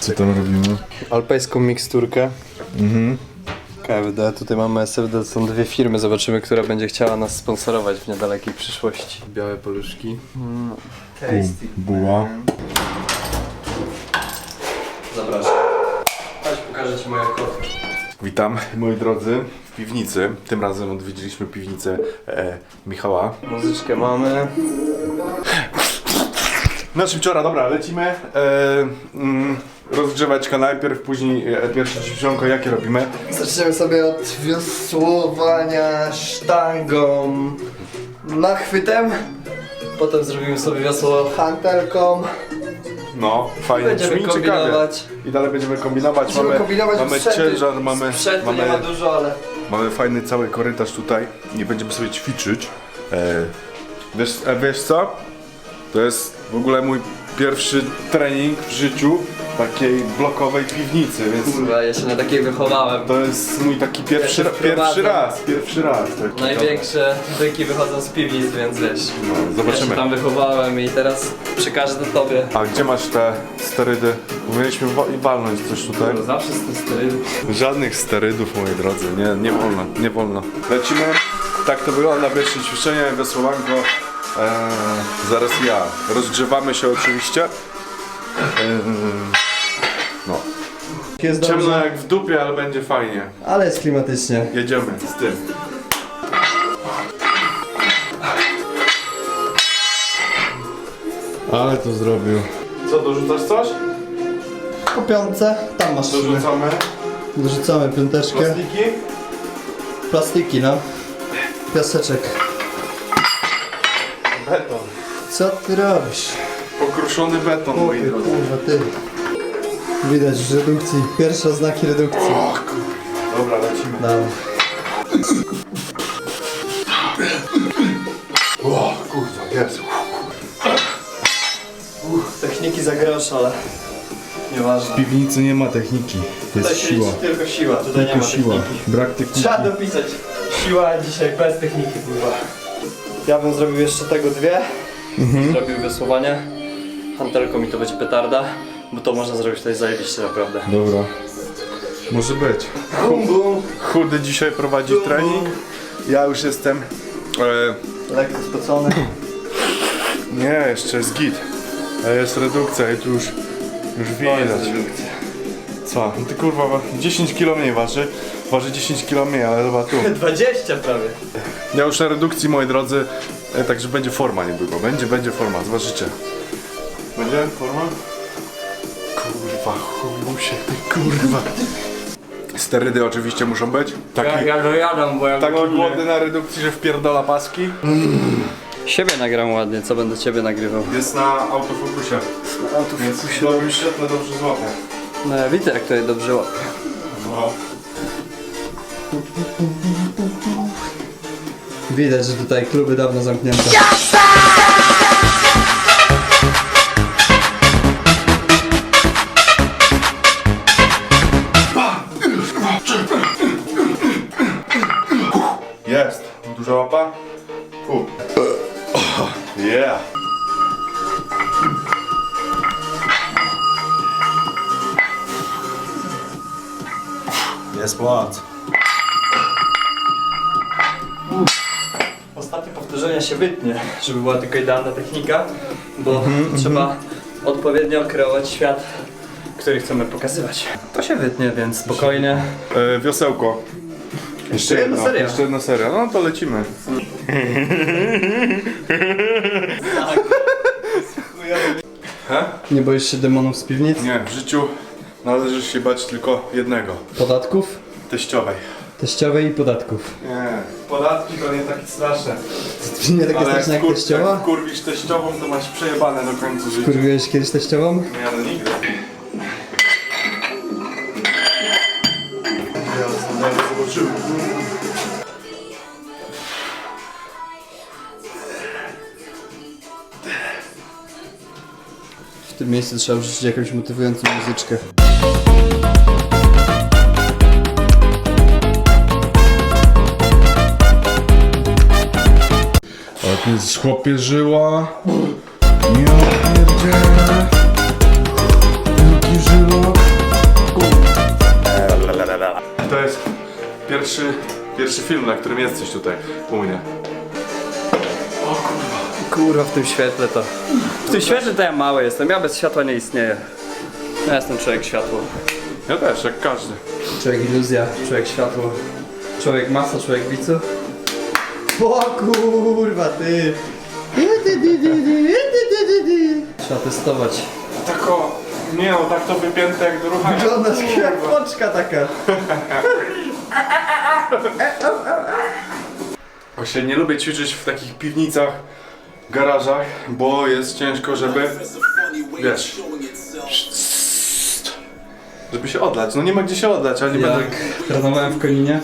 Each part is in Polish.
Co tam robimy? Alpejską miksturkę. Mhm. KFD, tutaj mamy SFD, to są dwie firmy, zobaczymy, która będzie chciała nas sponsorować w niedalekiej przyszłości. Białe poluszki. Tasty. Buła. Zapraszam. Chodź, pokażę Ci moje kotki. Witam moi drodzy w piwnicy. Tym razem odwiedziliśmy piwnicę e, Michała. Muzyczkę mamy. Na szybciora, dobra, lecimy. E, mm, rozgrzeweczka najpierw, później e, pierwsze ćwiczonko, jakie robimy? Zaczniemy sobie od wiosłowania sztangą nachwytem. Potem zrobimy sobie wiosło hantelką. No, fajnie Będziemy brzmi, ciekawie. kombinować. I dalej będziemy kombinować. Będziemy mamy kombinować mamy sprzęty. ciężar, mamy, Sprzętu nie ma mamy, dużo, ale mamy fajny cały korytarz tutaj. Nie będziemy sobie ćwiczyć. E, wiesz, e, wiesz co? To jest w ogóle mój pierwszy trening w życiu takiej blokowej piwnicy, więc kurwa, ja się na takiej wychowałem. to jest mój taki pierwszy, Ja się pierwszy raz, pierwszy raz. Największe byki wychodzą z piwnic, więc wiesz. No, Ja się zobaczymy. tam wychowałem i teraz przekażę to tobie. A gdzie masz te sterydy? Mieliśmy wa- walnąć coś tutaj. No, Zawsze z tym sterydem. Żadnych sterydów, moi drodzy, nie, nie wolno, nie wolno. Lecimy, tak to wygląda pierwsze ćwiczenie, wysłowanko. Eee, zaraz ja. Rozgrzewamy się oczywiście. Eee. Jest Ciemno jak w dupie, ale będzie fajnie. ale jest klimatycznie. Jedziemy z tym. Ale to zrobił. Co, dorzucasz coś? Po piątce, tam masz Dorzucamy. Dorzucamy piąteczkę. Plastiki? Plastiki, no. Piaseczek. Beton. Co ty robisz? Pokruszony beton, moi Ty, drodzy. kurwa, ty. Widać w redukcji. Pierwsze znaki redukcji. Dobra, lecimy. Dawaj. O, kurwa, jest. Techniki za grosz, ale nieważne. W piwnicy nie ma techniki. To Tutaj jest się siła. liczy tylko siła, tutaj nie ma Tylko siła. techniki. Brak techniki. Trzeba dopisać. Siła dzisiaj bez techniki pływa. Ja bym zrobił jeszcze tego dwie. Zrobił wiosłowanie. Hantelką mi to będzie petarda, bo to można zrobić tutaj zajebiście naprawdę. Dobra. Może być. Bum bum. Chudy dzisiaj prowadzi trening. Ja już jestem. E, Lekko spocony. nie, jeszcze jest git. A jest redukcja i tu już, już widać. Co? No Ty kurwa, 10 kg mniej waży. Waży 10 kg mniej, ale chyba tu. 20 prawie. Ja już na redukcji, moi drodzy. E, także będzie forma niedługo. Będzie, będzie forma, zobaczycie. Będzie forma? Kurwa, ty kurwa. Sterydy oczywiście muszą być. Taki, Ja, ja dojadam, bo ja taki głodny na redukcji, że wpierdola paski. Siebie nagram ładnie, co będę ciebie nagrywał. Jest na autofokusie. Więc dobrym świetle dobrze złapie. No ja widzę jak tutaj dobrze łapie. No. Widać, że tutaj kluby dawno zamknięte. Duża łapa? U. Yeah. Jest płat. Ostatnie powtórzenia się wytnie, żeby była tylko idealna technika, bo trzeba odpowiednio kreować świat, który chcemy pokazywać. To się wytnie, więc spokojnie. E, wiosełko. Jeszcze jedna seria. Jeszcze jedna seria. No to lecimy. He? Nie boisz się demonów z piwnic? Nie, w życiu należy się bać tylko jednego. Podatków? Teściowej. Teściowej i podatków. Nie, podatki to nie takie straszne. Nie takie straszne jak kur- teściowa? jak kurwisz teściową, to masz przejebane do końca życia. Kurwiłeś kiedyś teściową? Nie, no nigdy. w tym miejscu trzeba wrzucić jakąś motywującą muzyczkę. A ty chłopie żyła. Nie To jest pierwszy, pierwszy film, na którym jesteś tutaj u mnie. Kurwa, w tym świetle to... W tym świetle to ja mały jestem, ja bez światła nie istnieję. Ja jestem człowiek światło. Ja też, jak każdy. Człowiek iluzja, człowiek światło. Człowiek masa, człowiek bicu. O kurwa, ty! Trzeba testować. Tak o, nie no, tak to wypięte jak do ruchania. Wyglądasz jak poczka taka. Właśnie nie lubię ćwiczyć w takich piwnicach, garażach, bo jest ciężko, żeby, wiesz, żeby się odlać. No nie ma gdzie się odlać, ale nie Jak będę... trenowałem w Koninie,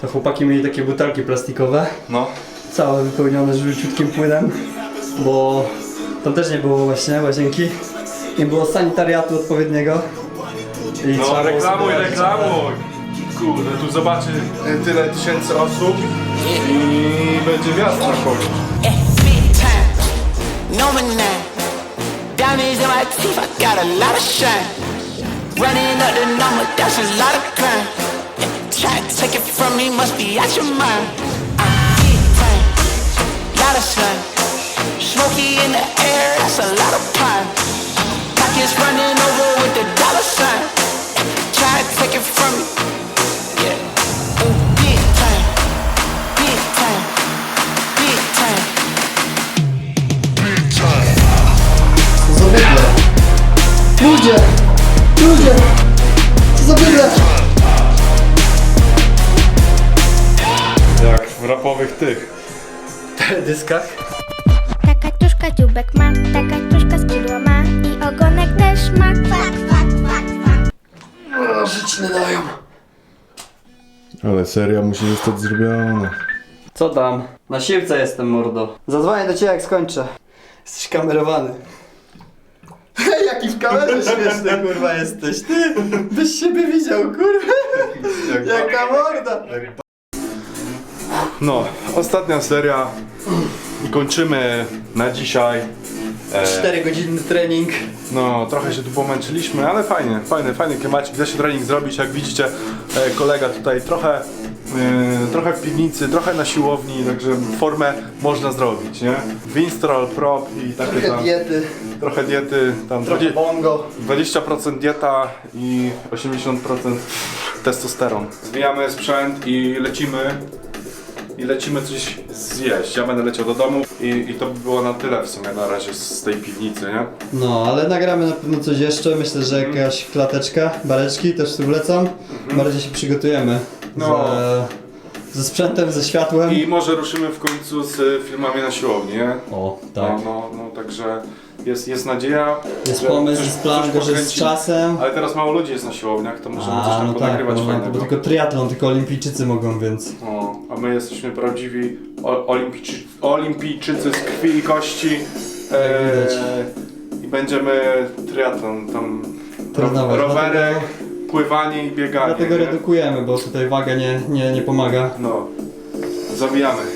to chłopaki mieli takie butelki plastikowe, No, całe wypełnione żółciutkim płynem, bo tam też nie było właśnie łazienki, nie było sanitariatu odpowiedniego. I no trzeba było reklamuj, sobie radzić. reklamuj! Kurde, tu zobaczy e, tyle tysięcy osób będzie wiatr na kogoś. Yeah, big time. No man now. Diamonds in my teeth, I got a lot of shine. Running up the number, that's a lot of crime. Yeah, try to take it from me, must be out your mind. I'm big time, lot of sun. Smoky in the air, that's a lot of pine. Ludzie! Co za bydle? Jak w rapowych tych. Dyskach? Ta kaczuszka dziubek ma, ta kaczuszka skrzydła ma i ogonek też ma. Kwak, kwak, kwak, kwak. Żyć nie dają. Ale seria musi zostać zrobiona. Co tam? Na siłce jestem, mordo. Zadzwonię do ciebie jak skończę. Jesteś kamerowany. Hej, jaki w kamerze śmieszny, kurwa, jesteś. Ty, byś siebie widział, kurwa. Jaka morda. No, ostatnia seria. I kończymy na dzisiaj. E, 4 godzinny trening. No, trochę się tu pomęczyliśmy, ale fajnie, fajny, fajny klimacik. Da się trening zrobić, jak widzicie, e, kolega tutaj trochę, e, trochę w piwnicy, trochę na siłowni, także formę można zrobić, nie? Winstrol, prop i takie Trochę tam, diety, trochę diety, tam trochę 20, bongo. 20% dieta i 80% testosteron. Zwijamy sprzęt i lecimy. I lecimy coś zjeść. Ja będę leciał do domu i, i to by było na tyle w sumie na razie z tej piwnicy, nie? No, ale nagramy na pewno coś jeszcze. Myślę, że jakaś klateczka, bareczki też tu wlecą. Bardziej się przygotujemy. No. Ze, ze sprzętem, ze światłem. I może ruszymy w końcu z y, filmami na siłowni, nie? O, tak. No, no, no, także jest, jest nadzieja. Jest że pomysł, coś- jest plan, coś że z czasem. Ale teraz mało ludzi jest na siłowniach, to możemy coś tam no tak, ponagrywać można, fajnego. bo tylko triatlon, tylko olimpijczycy mogą, więc... O, a my jesteśmy prawdziwi o, olimpijczy, olimpijczycy z krwi i kości. E, widać. I będziemy triatlon, tam Trenować, rowery, dlatego- pływanie i bieganie. Dlatego nie? redukujemy, bo tutaj waga nie, nie, nie pomaga. No, zabijamy.